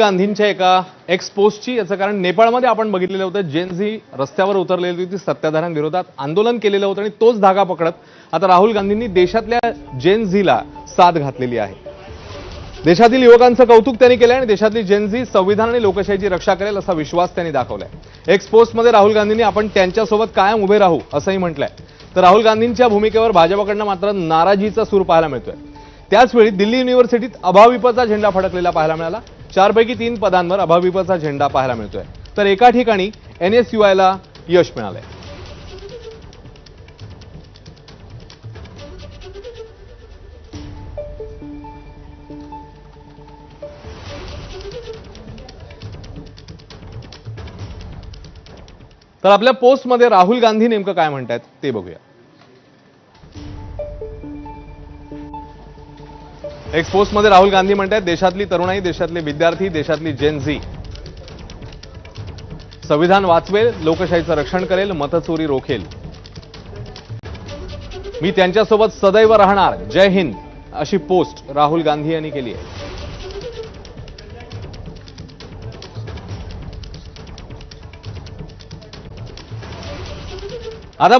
गांधींच्या एका एक्सपोजची याचं कारण नेपाळमध्ये आपण बघितलेलं होतं जेन झी रस्त्यावर उतरलेली होती सत्ताधाऱ्यांविरोधात आंदोलन केलेलं होतं आणि तोच धागा पकडत आता राहुल गांधींनी देशातल्या जेन झीला साथ घातलेली आहे. देशातील युवकांचं कौतुक त्यांनी केलंय आणि देशातली जेन झी संविधान आणि लोकशाहीची रक्षा करेल असा विश्वास त्यांनी दाखवलाय. एक्स पोस्टमध्ये राहुल गांधींनी आपण त्यांच्यासोबत कायम उभे राहू असंही म्हटलंय. तर राहुल गांधींच्या भूमिकेवर भाजपकडनं मात्र नाराजीचा सूर पाहायला मिळतोय. त्याचवेळी दिल्ली युनिव्हर्सिटीत अभाविपचा झेंडा फडकलेला पाहायला मिळाला. चारपैकी तीन पदांवर अभाविपचा झेंडा पाहायला मिळतोय. तर एका ठिकाणी एनएसयूआयला यश मिळालंय. तर आपल्या पोस्टमध्ये राहुल गांधी नेमकं काय म्हणतायत ते बघूया. एक्स पोस्टमध्ये राहुल गांधी म्हणतात देशातली तरुणाई देशातले विद्यार्थी देशातली जेन झी संविधान वाचवेल लोकशाहीचं रक्षण करेल मतचोरी रोखेल. मी त्यांच्यासोबत सदैव राहणार. जय हिंद. अशी पोस्ट राहुल गांधी यांनी केली आहे. आता